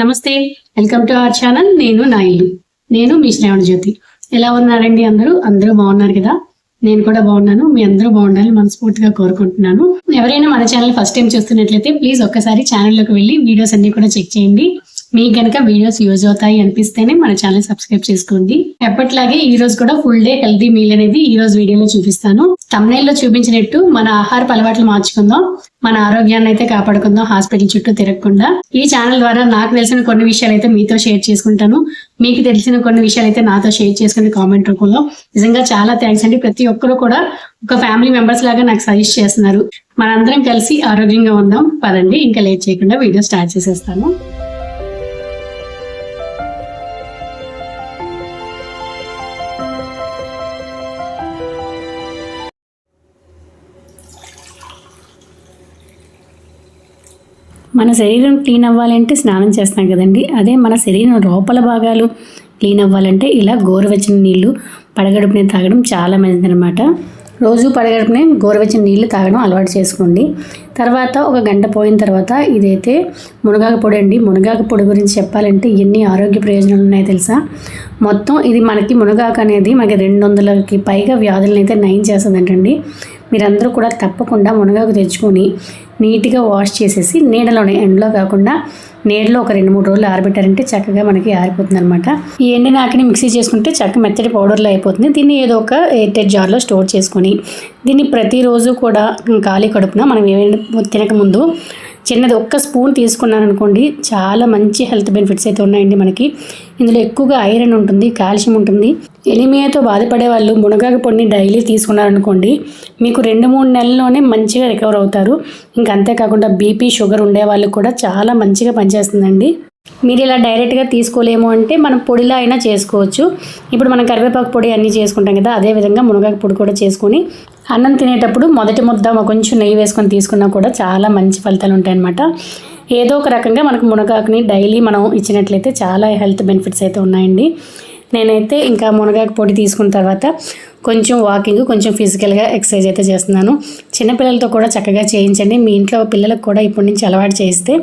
నమస్తే. Welcome to our channel నేను నా ఇల్లు నేను మీ శ్రావణ జ్యోతి ఎలా ఉన్నారండి అందరూ? అందరూ బాగున్నారు కదా? నేను కూడా బాగున్నాను. మీ అందరూ బాగుండాలని మనస్ఫూర్తిగా కోరుకుంటున్నాను. ఎవరైనా మన ఛానల్ ఫస్ట్ టైం చూస్తున్నట్లయితే ప్లీజ్ ఒక్కసారి ఛానల్లోకి వెళ్ళి వీడియోస్ అన్ని కూడా చెక్ చేయండి. మీకు గనక వీడియోస్ యూజ్ అవుతాయి అనిపిస్తేనే మన ఛానల్ సబ్స్క్రైబ్ చేసుకోండి. ఎప్పటిలాగే ఈ రోజు కూడా ఫుల్ డే హెల్తీ మీల్ అనేది ఈ రోజు వీడియోలో చూపిస్తాను. thumbnail లో చూపించినట్టు మన ఆహారపు అలవాట్లు మార్చుకుందాం. మన ఆరోగ్యాన్ని అయితే కాపాడుకుందాం హాస్పిటల్ చుట్టూ తిరగకుండా. ఈ ఛానల్ ద్వారా నాకు తెలిసిన కొన్ని విషయాలు అయితే మీతో షేర్ చేసుకుంటాను. మీకు తెలిసిన కొన్ని విషయాలు అయితే నాతో షేర్ చేసుకుని కామెంట్ రూపంలో. నిజంగా చాలా థ్యాంక్స్ అండి. ప్రతి ఒక్కరు కూడా ఒక ఫ్యామిలీ మెంబర్స్ లాగా నాకు సజెస్ట్ చేస్తున్నారు. మనందరం కలిసి ఆరోగ్యంగా ఉందాం. పదండి. ఇంకా లేట్ చేయకుండా వీడియో స్టార్ట్ చేసేస్తాను. మన శరీరం క్లీన్ అవ్వాలంటే స్నానం చేస్తాం కదండి. అదే మన శరీరం లోపల భాగాలు క్లీన్ అవ్వాలంటే ఇలా గోరువెచ్చని నీళ్ళు పడగడుపునే తాగడం చాలా మంచిది అనమాట రోజు పడగడుపునే గోరువెచ్చని నీళ్ళు తాగడం అలవాటు చేసుకోండి. తర్వాత ఒక గంట పోయిన తర్వాత ఇదైతే మునగాకు పొడి అండి. మునగాకు పొడి గురించి చెప్పాలంటే ఎన్ని ఆరోగ్య ప్రయోజనాలు ఉన్నాయో తెలుసా? మొత్తం ఇది మనకి మునగాకు అనేది మనకి రెండు వందలకి పైగా వ్యాధులను అయితే నయం చేస్తుందంటండి. మీరందరూ కూడా తప్పకుండా మునగాకు తెచ్చుకొని నీట్గా వాష్ చేసేసి నీడలోనే ఎండలో కాకుండా నీడలో ఒక రెండు మూడు రోజులు ఆరబెట్టారంటే చక్కగా మనకి ఆరిపోతుంది అనమాట ఈ ఎండిన ఆకుని మిక్సీ చేసుకుంటే చక్క మెత్తటి పౌడర్లో అయిపోతుంది. దీన్ని ఏదో ఒక ఎయిర్టెడ్ జార్లో స్టోర్ చేసుకొని దీన్ని ప్రతిరోజు కూడా ఖాళీ కడుపున మనం ఏమైనా తినకముందు చిన్నది ఒక్క స్పూన్ తీసుకున్నాను అనుకోండి చాలా మంచి హెల్త్ బెనిఫిట్స్ అయితే ఉన్నాయండి మనకి. ఇందులో ఎక్కువగా ఐరన్ ఉంటుంది కాల్షియం ఉంటుంది. ఎలిమియాతో బాధపడే వాళ్ళు మునగాకు పొడిని డైలీ తీసుకున్నారనుకోండి మీకు రెండు మూడు నెలల్లోనే మంచిగా రికవర్ అవుతారు. ఇంకా అంతేకాకుండా బీపీ షుగర్ ఉండే వాళ్ళకి కూడా చాలా మంచిగా పనిచేస్తుందండి. మీరు ఇలా డైరెక్ట్గా తీసుకోలేము అంటే మనం పొడిలా అయినా చేసుకోవచ్చు. ఇప్పుడు మనం కరివేపాకు పొడి అన్నీ చేసుకుంటాం కదా అదే విధంగా మునగాకు పొడి కూడా చేసుకొని అన్నం తినేటప్పుడు మొదటి ముద్ద కొంచెం నెయ్యి వేసుకొని తీసుకున్నా కూడా చాలా మంచి ఫలితాలు ఉంటాయన్నమాట. ఏదో ఒక రకంగా మనకు మునగాకుని డైలీ మనం ఇచ్చినట్లయితే చాలా హెల్త్ బెనిఫిట్స్ అయితే ఉన్నాయండి. నేనైతే ఇంకా మునగాకు పొడి తీసుకున్న తర్వాత కొంచెం వాకింగ్ కొంచెం ఫిజికల్గా ఎక్సర్సైజ్ అయితే చేస్తున్నాను. చిన్నపిల్లలతో కూడా చక్కగా చేయించండి. మీ ఇంట్లో పిల్లలకు కూడా ఇప్పటి నుంచి అలవాటు చేస్తే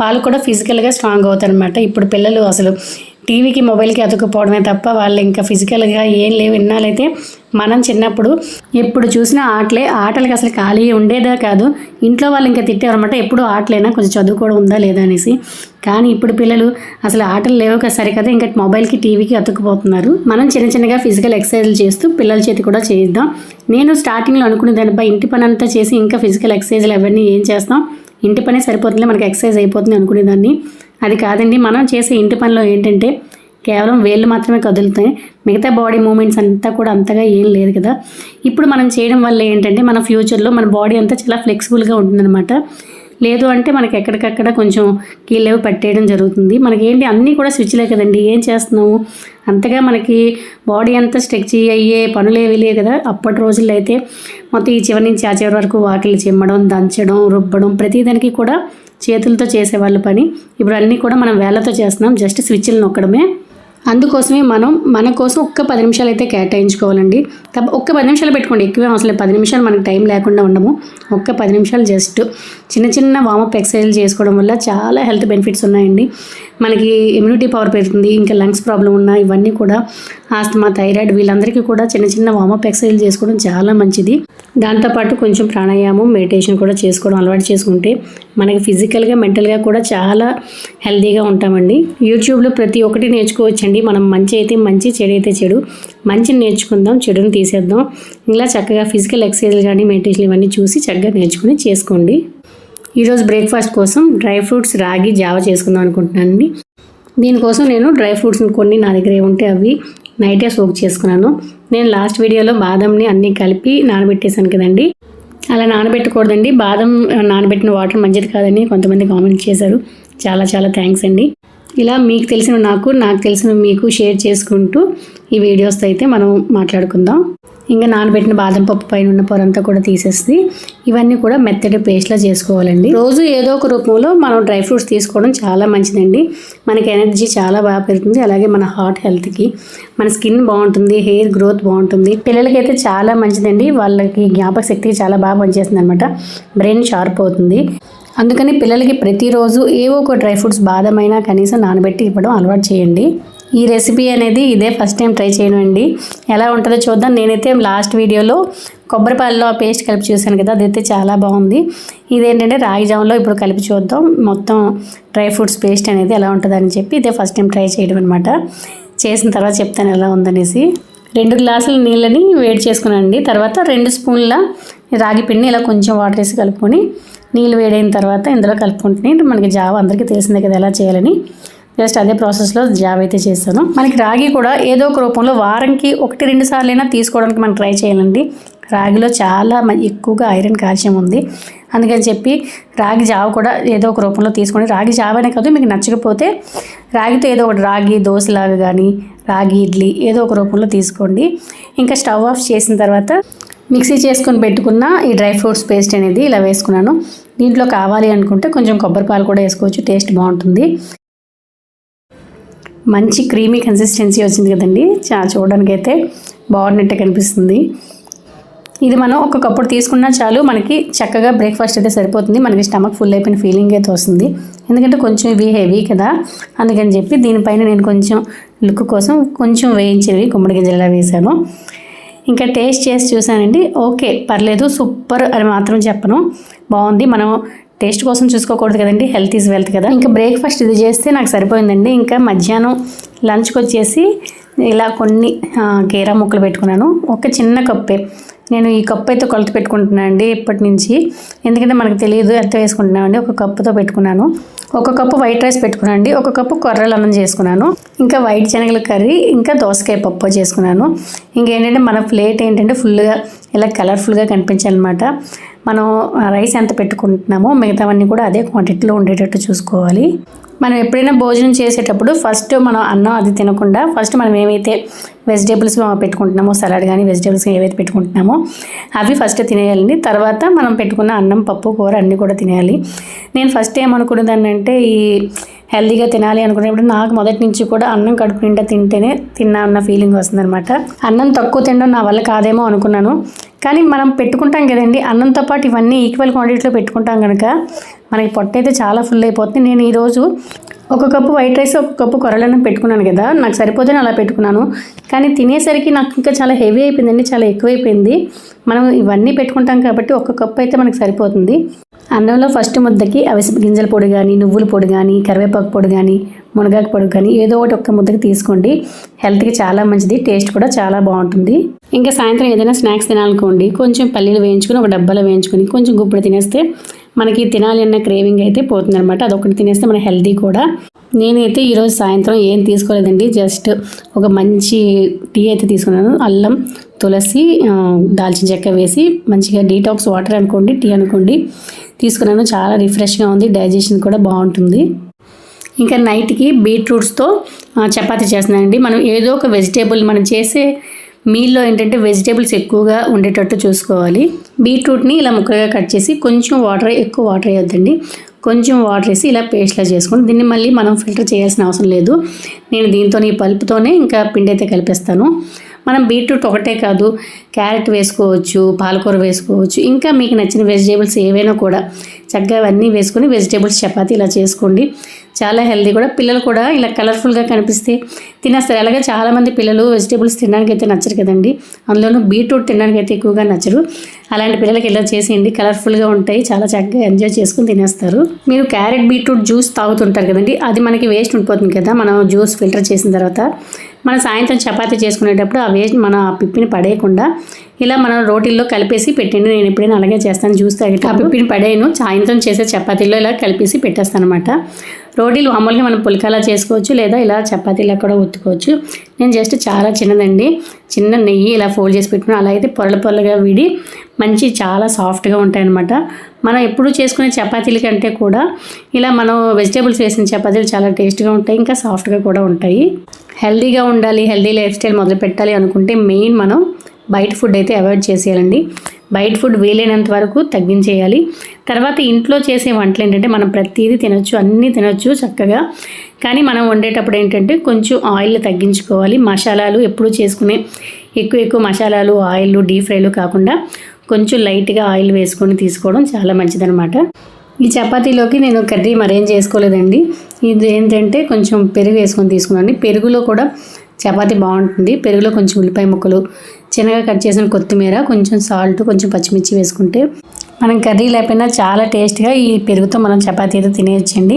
వాళ్ళు కూడా ఫిజికల్గా స్ట్రాంగ్ అవుతారు అనమాట ఇప్పుడు పిల్లలు అసలు టీవీకి మొబైల్కి అతుక్కుపోవడమే తప్ప వాళ్ళు ఇంకా ఫిజికల్గా ఏం లేవు. ఇన్నాళ్ళైతే మనం చిన్నప్పుడు ఎప్పుడు చూసినా ఆటలే ఆటలకి అసలు ఖాళీ ఉండేదా కాదు. ఇంట్లో వాళ్ళు ఇంకా తిట్టేవారనమాట ఎప్పుడు ఆటలైనా కొంచెం చదువుకోవడం ఉందా లేదా అనేసి. కానీ ఇప్పుడు పిల్లలు అసలు ఆటలు లేవు కదా ఇంకా మొబైల్కి టీవీకి అతుక్కుపోతున్నారు. మనం చిన్న చిన్నగా ఫిజికల్ ఎక్సర్సైజ్లు చేస్తూ పిల్లల చేతి కూడా చేద్దాం నేను స్టార్టింగ్లో అనుకునే దానిపై ఇంటి పని అంతా చేసి ఇంకా ఫిజికల్ ఎక్సర్సైజ్లు అవన్నీ ఏం చేస్తాం? ఇంటి పని సరిపోతుంది మనకి ఎక్సర్సైజ్ అయిపోతుంది అనుకునేదాన్ని. అది కాదండి మనం చేసే ఇంటి పనిలో ఏంటంటే కేవలం వేళ్ళు మాత్రమే కదులుతాయి. మిగతా బాడీ మూమెంట్స్ అంతా కూడా అంతగా ఏం లేదు కదా. ఇప్పుడు మనం చేయడం వల్ల ఏంటంటే మన ఫ్యూచర్లో మన బాడీ అంతా చాలా ఫ్లెక్సిబుల్గా ఉంటుందన్నమాట. లేదు అంటే మనకి ఎక్కడికక్కడ కొంచెం కీళ్ళేవి పట్టేయడం జరుగుతుంది. మనకి ఏంటి అన్నీ కూడా స్విచ్లే కదండి. ఏం చేస్తున్నాము అంతగా మనకి బాడీ అంతా స్ట్రెచ్ అయ్యే పనులేవి లేవు కదా. అప్పటి రోజుల్లో అయితే మొత్తం ఈ చివరి నుంచి ఆ చివరి వరకు వాకిలు చిమ్మడం దంచడం రుబ్బడం ప్రతిదానికి కూడా చేతులతో చేసేవాళ్ళు పని. ఇప్పుడు అన్నీ కూడా మనం వేళ్ళతో చేస్తున్నాం. జస్ట్ స్విచ్లు నొక్కడమే. అందుకోసమే మనం మన కోసం ఒక్క పది నిమిషాలు అయితే కేటాయించుకోవాలండి. తప్ప ఒక్క పది నిమిషాలు పెట్టుకోండి ఎక్కువే అవసరం లేదు. పది నిమిషాలు మనకి టైం లేకుండా ఉండము. ఒక్క పది నిమిషాలు జస్ట్ చిన్న చిన్న వామప్ ఎక్సర్సైజ్ చేసుకోవడం వల్ల చాలా హెల్త్ బెనిఫిట్స్ ఉన్నాయండి. మనకి ఇమ్యూనిటీ పవర్ పెరుగుతుంది ఇంకా లంగ్స్ ప్రాబ్లం ఉన్న ఇవన్నీ కూడా ఆస్తమా థైరాయిడ్ వీళ్ళందరికీ కూడా చిన్న చిన్న వామప్ ఎక్సర్సైజ్ చేసుకోవడం చాలా మంచిది. దాంతోపాటు కొంచెం ప్రాణాయామం మెడిటేషన్ కూడా చేసుకోవడం అలవాటు చేసుకుంటే మనకి ఫిజికల్గా మెంటల్గా కూడా చాలా హెల్తీగా ఉంటామండి. యూట్యూబ్లో ప్రతి ఒక్కటి నేర్చుకోవచ్చండి. మనం మంచి అయితే మంచి చెడు అయితే చెడు. మంచిని నేర్చుకుందాం చెడుని తీసేద్దాం. ఇలా చక్కగా ఫిజికల్ ఎక్సర్సైజ్ కానీ మెడిటేషన్ ఇవన్నీ చూసి చక్కగా నేర్చుకుని చేసుకోండి. ఈరోజు బ్రేక్ఫాస్ట్ కోసం డ్రై ఫ్రూట్స్ రాగి జావ చేసుకుందాం అనుకుంటున్నాను అండి దీనికోసం నేను డ్రై ఫ్రూట్స్ని కొన్ని నా దగ్గర ఉంటే అవి నైటే సోక్ చేసుకున్నాను. నేను లాస్ట్ వీడియోలో బాదంని అన్నీ కలిపి నానబెట్టేశాను కదండి. అలా నానబెట్టకూడదండి. బాదం నానబెట్టిన వాటర్ మంచిది కాదని కొంతమంది కామెంట్ చేశారు. చాలా చాలా థ్యాంక్స్ అండి. ఇలా మీకు తెలిసిన నాకు నాకు తెలిసిన మీకు షేర్ చేసుకుంటూ ఈ వీడియోస్తో అయితే మనం మాట్లాడుకుందాం. ఇంకా నానబెట్టిన బాదం పప్పు పైన ఉన్న పొరంతా కూడా తీసేసి ఇవన్నీ కూడా మెత్తటి పేస్ట్లా చేసుకోవాలండి. రోజు ఏదో ఒక రూపంలో మనం డ్రై ఫ్రూట్స్ తీసుకోవడం చాలా మంచిదండి. మనకి ఎనర్జీ చాలా బాగా పెరుగుతుంది. అలాగే మన హార్ట్ హెల్త్కి మన స్కిన్ బాగుంటుంది హెయిర్ గ్రోత్ బాగుంటుంది. పిల్లలకైతే చాలా మంచిదండి. వాళ్ళకి జ్ఞాపక శక్తి చాలా బాగా పనిచేస్తుంది అనమాట బ్రెయిన్ షార్ప్ అవుతుంది. అందుకని పిల్లలకి ప్రతిరోజు ఏవో ఒక డ్రై ఫ్రూట్స్ బాదమైనా కనీసం నానబెట్టి ఇవ్వడం అలవాటు చేయండి. ఈ రెసిపీ అనేది ఇదే ఫస్ట్ టైం ట్రై చేయడం అండి. ఎలా ఉంటుందో చూద్దాం. నేనైతే లాస్ట్ వీడియోలో కొబ్బరిపాలలో ఆ పేస్ట్ కలిపి చూశాను కదా అదైతే చాలా బాగుంది. ఇదేంటంటే రాగి జాములో ఇప్పుడు కలిపి చూద్దాం. మొత్తం డ్రై ఫ్రూట్స్ పేస్ట్ అనేది ఎలా ఉంటుందని చెప్పి ఇదే ఫస్ట్ టైం ట్రై చేయడం అనమాట చేసిన తర్వాత చెప్తాను ఎలా ఉందనేసి. రెండు గ్లాసుల నీళ్ళని వేడి చేసుకునండి తర్వాత రెండు స్పూన్ల రాగి పిండి ఇలా కొంచెం వాటర్ వేసి కలుపుకొని నీళ్ళు వేడైన తర్వాత ఇందులో కలుపుకుంటున్నాయి మనకి జావ అందరికీ తెలిసిందే కదా ఎలా చేయాలని. జస్ట్ అదే ప్రాసెస్లో జావ అయితే చేస్తాను. మనకి రాగి కూడా ఏదో ఒక రూపంలో వారంకి ఒకటి రెండు సార్లు అయినా తీసుకోవడానికి మనం ట్రై చేయాలండి. రాగిలో చాలా మ- ఎక్కువగా ఐరన్ కాల్షియం ఉంది. అందుకని చెప్పి రాగి జావ కూడా ఏదో ఒక రూపంలో తీసుకోండి. రాగి జావనే కాదు మీకు నచ్చకపోతే రాగితో ఏదో ఒకటి రాగి దోశలాగా కానీ రాగి ఇడ్లీ ఏదో ఒక రూపంలో తీసుకోండి. ఇంకా స్టవ్ ఆఫ్ చేసిన తర్వాత మిక్సీ చేసుకొని పెట్టుకున్న ఈ డ్రై ఫ్రూట్స్ పేస్ట్ అనేది ఇలా వేసుకున్నాను. దీంట్లో కావాలి అనుకుంటే కొంచెం కొబ్బరి పాలు కూడా వేసుకోవచ్చు టేస్ట్ బాగుంటుంది. మంచి క్రీమీ కన్సిస్టెన్సీ వచ్చింది కదండి. చా చూడడానికైతే బాగున్నట్టే కనిపిస్తుంది. ఇది మనం ఒక కప్పుడు తీసుకున్నా చాలు మనకి చక్కగా బ్రేక్ఫాస్ట్ అయితే సరిపోతుంది. మనకి స్టమక్ ఫుల్ అయిపోయిన ఫీలింగ్ అయితే వస్తుంది. ఎందుకంటే కొంచెం ఇవి హెవీ కదా. అందుకని చెప్పి దీనిపైన నేను కొంచెం లుక్ కోసం కొంచెం వేయించేవి గుమ్మడి గింజలా వేశాను. ఇంకా టేస్ట్ చేసి చూసానండి ఓకే పర్లేదు సూపర్ అని మాత్రం చెప్పను. బాగుంది. మనం టేస్ట్ కోసం చూసుకోకూడదు కదండి. హెల్త్ ఈజ్ వెల్త్ కదా. ఇంకా బ్రేక్ఫాస్ట్ ఇది చేస్తే నాకు సరిపోయిందండి. ఇంకా మధ్యాహ్నం లంచ్కి వచ్చేసి ఇలా కొన్ని గేరా ముక్కలు పెట్టుకున్నాను. ఒక చిన్న కప్పే. నేను ఈ కప్పు అయితే కొలత పెట్టుకుంటున్నాను అండి ఇప్పటి నుంచి. ఎందుకంటే మనకు తెలియదు ఎంత వేసుకుంటున్నామండి ఒక కప్పుతో పెట్టుకున్నాను. ఒక కప్పు వైట్ రైస్ పెట్టుకున్నాను అండి. ఒక కప్పు కొర్రలు అన్నం చేసుకున్నాను. ఇంకా వైట్ శనగల కర్రీ ఇంకా దోసకాయ పప్పు చేసుకున్నాను. ఇంకేంటంటే మన ప్లేట్ ఏంటంటే ఫుల్గా ఇలా కలర్ఫుల్గా కనిపించాలన్నమాట. మనం రైస్ ఎంత పెట్టుకుంటున్నామో మిగతావన్నీ కూడా అదే క్వాంటిటీలో ఉండేటట్టు చూసుకోవాలి. మనం ఎప్పుడైనా భోజనం చేసేటప్పుడు ఫస్ట్ మనం అన్నం అది తినకుండా ఫస్ట్ మనం ఏమైతే వెజిటేబుల్స్ పెట్టుకుంటున్నామో సలాడ్ కానీ వెజిటేబుల్స్ ఏవైతే పెట్టుకుంటున్నామో అవి ఫస్ట్ తినేయాలండి. తర్వాత మనం పెట్టుకున్న అన్నం పప్పు కూర అన్నీ కూడా తినేయాలి. నేను ఫస్ట్ ఏమనుకునేదాన్ని అంటే ఈ హెల్తీగా తినాలి అనుకునేప్పుడు నాకు మొదటి నుంచి కూడా అన్నం కడుపు నిండా తింటేనే తిన్నా అన్న ఫీలింగ్ వస్తుందన్నమాట. అన్నం తక్కువ తినడం నా వల్ల కాదేమో అనుకున్నాను. కానీ మనం పెట్టుకుంటాం కదండి అన్నంతో పాటు ఇవన్నీ ఈక్వల్ క్వాంటిటీలో పెట్టుకుంటాం కనుక మనకి పొట్ట అయితే చాలా ఫుల్ అయిపోతుంది. నేను ఈరోజు ఒక కప్పు వైట్ రైస్ ఒక కప్పు కొరలన్నం పెట్టుకున్నాను కదా నాకు సరిపోతేనే అలా పెట్టుకున్నాను. కానీ తినేసరికి నాకు ఇంకా చాలా హెవీ అయిపోయిందండి చాలా ఎక్కువైపోయింది. మనం ఇవన్నీ పెట్టుకుంటాం కాబట్టి ఒక కప్పు అయితే మనకు సరిపోతుంది. అన్నంలో ఫస్ట్ ముద్దకి అవిసె గింజల పొడి కానీ నువ్వుల పొడి కానీ కరివేపాకు పొడి కానీ మునగాకు పొడి కానీ ఏదో ఒకటి ఒక్క ముద్దకి తీసుకోండి. హెల్త్కి చాలా మంచిది టేస్ట్ కూడా చాలా బాగుంటుంది. ఇంకా సాయంత్రం ఏదైనా స్నాక్స్ తినాలనుకోండి కొంచెం పల్లీలు వేయించుకొని ఒక డబ్బాలో వేయించుకొని కొంచెం గుప్పుడు తినేస్తే మనకి తినాలి అన్న క్రేవింగ్ అయితే పోతుంది అనమాట అదొకటి తినేస్తే మన హెల్తీ కూడా. నేనైతే ఈరోజు సాయంత్రం ఏం తీసుకోలేదండి జస్ట్ ఒక మంచి టీ అయితే తీసుకున్నాను. అల్లం తులసి దాల్చిన చెక్క వేసి మంచిగా డీటాక్స్ వాటర్ అనుకోండి టీ అనుకోండి. తీసుకున్నాను. చాలా రిఫ్రెష్గా ఉంది. డైజెషన్ కూడా బాగుంటుంది. ఇంకా నైట్కి బీట్రూట్స్తో చపాతి చపాతీ చేస్తున్నానండి. మనం ఏదో ఒక వెజిటేబుల్ మనం చేసే మీల్లో ఏంటంటే వెజిటేబుల్స్ ఎక్కువగా ఉండేటట్టు చూసుకోవాలి. బీట్రూట్ని ఇలా ముక్కలుగా కట్ చేసి కొంచెం వాటర్ ఎక్కువ వాటర్ వేయొద్దండి. కొంచెం వాటర్ వేసి ఇలా పేస్ట్లా చేసుకోండి దీన్ని మళ్ళీ మనం ఫిల్టర్ చేయాల్సిన అవసరం లేదు. నేను దీంతో ఈ పల్పుతోనే ఇంకా పిండి అయితే కలిపేస్తాను. మనం బీట్రూట్ ఒకటే కాదు క్యారెట్ వేసుకోవచ్చు పాలకూర వేసుకోవచ్చు ఇంకా మీకు నచ్చిన వెజిటేబుల్స్ ఏవైనా కూడా చక్కగా అవన్నీ వేసుకొని వెజిటేబుల్స్ చపాతీ ఇలా చేసుకోండి. చాలా హెల్దీ కూడా. పిల్లలు కూడా ఇలా కలర్ఫుల్గా కనిపిస్తే తినేస్తారు అలాగే చాలామంది పిల్లలు వెజిటేబుల్స్ తినడానికి అయితే నచ్చరు కదండి. అందులోనూ బీట్రూట్ తినడానికి అయితే ఎక్కువగా నచ్చరు. అలాంటి పిల్లలకి ఇలా చేసేయండి. కలర్ఫుల్గా ఉంటాయి. చాలా చక్కగా ఎంజాయ్ చేసుకుని తినేస్తారు. మీరు క్యారెట్ బీట్రూట్ జ్యూస్ తాగుతుంటారు కదండి. అది మనకి వేస్ట్ ఉండిపోతుంది కదా. మనం జ్యూస్ ఫిల్టర్ చేసిన తర్వాత. మనం సాయంత్రం చపాతీ చేసుకునేటప్పుడు ఆ వేస్ట్ మన ఆ పిప్పిని పడేయకుండా ఇలా మనం రోటీల్లో కలిపేసి పెట్టండి నేను ఎప్పుడైనా అలాగే చేస్తాను. జ్యూస్ తాగేట పిప్పిని పడేయను. సాయంత్రం చేసే చపాతీల్లో ఇలా కలిపేసి పెట్టేస్తాను అనమాట రోటీలు మామూలుగా మనం పుల్కాలా చేసుకోవచ్చు లేదా ఇలా చపాతీలా కూడా ఉత్తుకోవచ్చు. నేను జస్ట్ చాలా చిన్నదండి. చిన్న నెయ్యి ఇలా ఫోల్డ్ చేసి పెట్టుకుని అలా అయితే పొరల పొరలుగా విడి మంచి చాలా సాఫ్ట్గా ఉంటాయన్నమాట. మనం ఎప్పుడు చేసుకునే చపాతీల కంటే కూడా ఇలా మనం వెజిటేబుల్స్ వేసిన చపాతీలు చాలా టేస్ట్గా ఉంటాయి. ఇంకా సాఫ్ట్గా కూడా ఉంటాయి. హెల్దీగా ఉండాలి హెల్దీ లైఫ్ స్టైల్ మొదలు పెట్టాలి అనుకుంటే మెయిన్ మనం బయట ఫుడ్ అయితే అవాయిడ్ చేసేయాలండి. బయట ఫుడ్ వీలైనంత వరకు తగ్గించేయాలి. తర్వాత ఇంట్లో చేసే వంటలు ఏంటంటే మనం ప్రతిదీ తినొచ్చు అన్నీ తినొచ్చు చక్కగా. కానీ మనం వండేటప్పుడు ఏంటంటే కొంచెం ఆయిల్ తగ్గించుకోవాలి. మసాలాలు ఎప్పుడు చేసుకునే ఎక్కువ ఎక్కువ మసాలాలు ఆయిల్ డీప్ ఫ్రైలు కాకుండా కొంచెం లైట్గా ఆయిల్ వేసుకొని తీసుకోవడం చాలా మంచిదనమాట ఈ చపాతీలోకి నేను కర్రీ మరేం చేసుకోలేదండి. ఇది ఏంటంటే కొంచెం పెరుగు వేసుకొని తీసుకున్నాను. పెరుగులో కూడా చపాతీ బాగుంటుంది. పెరుగులో కొంచెం ఉల్లిపాయ ముక్కలు చిన్నగా కట్ చేసిన కొత్తిమీర కొంచెం సాల్ట్ కొంచెం పచ్చిమిర్చి వేసుకుంటే మనం కర్రీ లేకపోయినా చాలా టేస్ట్గా ఈ పెరుగుతో మనం చపాతీ అయితే తినేయచ్చండి.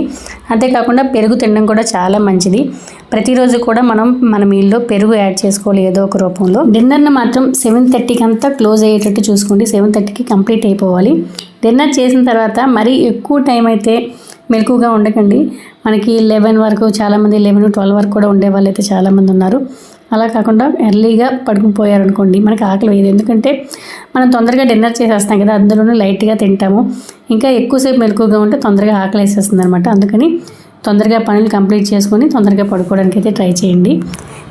అంతేకాకుండా పెరుగు తినడం కూడా చాలా మంచిది. ప్రతిరోజు కూడా మనం మన మీల్లో పెరుగు యాడ్ చేసుకోవాలి ఏదో ఒక రూపంలో. డిన్నర్ని మాత్రం సెవెన్ థర్టీకి అంతా క్లోజ్ అయ్యేటట్టు చూసుకోండి. సెవెన్ థర్టీకి కంప్లీట్ అయిపోవాలి. డిన్నర్ చేసిన తర్వాత మరీ ఎక్కువ టైం అయితే మెలకుగా ఉండకండి. మనకి లెవెన్ వరకు చాలామంది లెవెన్ ట్వెల్వ్ వరకు కూడా ఉండే వాళ్ళు అయితే చాలామంది ఉన్నారు. అలా కాకుండా ఎర్లీగా పడుకుపోయారనుకోండి మనకి ఆకలి వేయదు. ఎందుకంటే మనం తొందరగా డిన్నర్ చేసేస్తాం కదా అందులోనూ లైట్గా తింటాము. ఇంకా ఎక్కువసేపు మెలకుగా ఉంటే తొందరగా ఆకలి వేసేస్తుంది అనమాట అందుకని తొందరగా పనులు కంప్లీట్ చేసుకొని తొందరగా పడుకోవడానికి అయితే ట్రై చేయండి.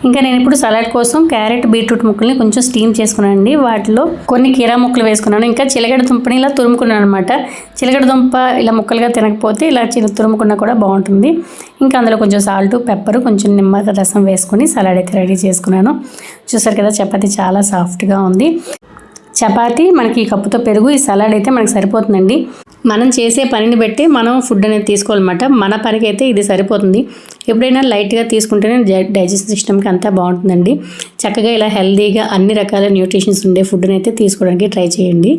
ఇంకా నేను ఇప్పుడు సలాడ్ కోసం క్యారెట్ బీట్రూట్ ముక్కల్ని కొంచెం స్టీమ్ చేసుకున్నానండి. వాటిలో కొన్ని కీరా ముక్కలు వేసుకున్నాను. ఇంకా చిలగడ దుంపని ఇలా తురుముకున్నాను అనమాట చిలగడ దుంప ఇలా ముక్కలుగా తినకపోతే ఇలా చిన్న తురుముకున్నా కూడా బాగుంటుంది. ఇంకా అందులో కొంచెం సాల్ట్ పెప్పర్ కొంచెం నిమ్మ రసం వేసుకొని సలాడ్ అయితే రెడీ చేసుకున్నాను. చూసారు కదా చపాతి చాలా సాఫ్ట్గా ఉంది. చపాతి మనకి ఈ కప్పుతో పెరుగు ఈ సలాడ్ అయితే మనకి సరిపోతుందండి. మనం చేసే పనిని బట్టి మనం ఫుడ్ అనేది తీసుకోవాలన్నమాట. మన పనికి అయితే ఇది సరిపోతుంది. ఎప్పుడైనా లైట్గా తీసుకుంటేనే డైజెషన్ సిస్టమ్కి అంతా బాగుంటుందండి. చక్కగా ఇలా హెల్తీగా అన్ని రకాల న్యూట్రిషన్స్ ఉండే ఫుడ్ని అయితే తీసుకోవడానికి ట్రై చేయండి.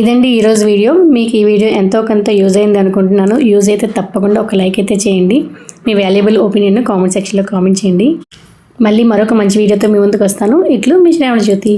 ఇదండి ఈరోజు వీడియో. మీకు ఈ వీడియో ఎంతో కొంత యూజ్ అయింది అనుకుంటున్నాను. యూజ్ అయితే తప్పకుండా ఒక లైక్ అయితే చేయండి. మీ వాల్యుబుల్ ఒపీనియన్ కామెంట్ సెక్షన్లో కామెంట్ చేయండి. మళ్ళీ మరొక మంచి వీడియోతో మీ ముందుకు వస్తాను. ఇట్లు మీ శ్రావణ జ్యోతి